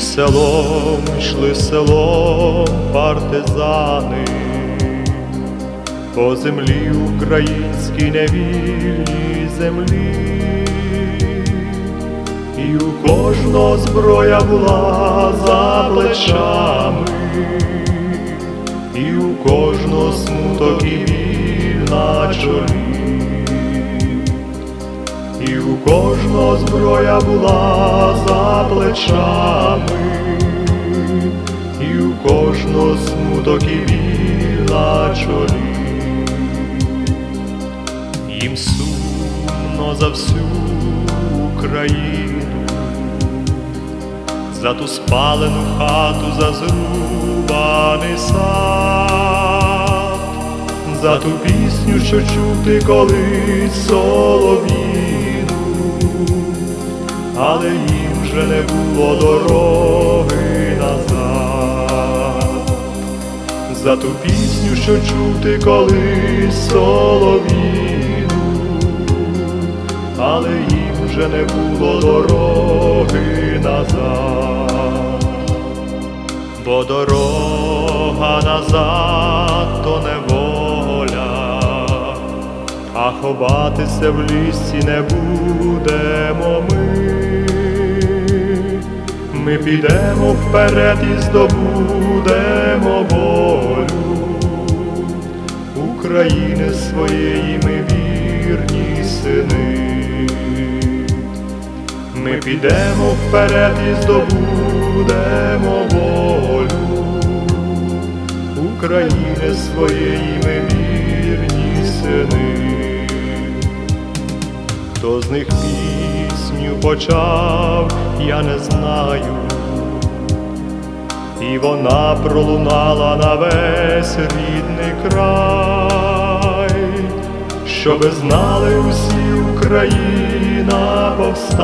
селом, йшли селом партизани, по землі українській невільній землі, і у кожного зброя була за плечами, і у кожного смуток і біль на чолі. У кожного зброя була за плечами, і у кожного смуток і біль на чолі. Їм сумно за всю Україну, за ту спалену хату, за зрубаний сад, за ту пісню, що чути колись солов'їну, не дороги назад, за ту пісню, що чути колись солов'їну, але їм вже не було дороги назад, бо дорога назад то неволя, а ховатися в лісі не будемо ми. Ми підемо вперед і здобудемо волю України своєї ми вірні сини. Ми підемо вперед і здобудемо волю України своєї ми вірні сини. Хто з них пісню почав, я не знаю, і вона пролунала на весь рідний край, щоби знали усі Україна повстала.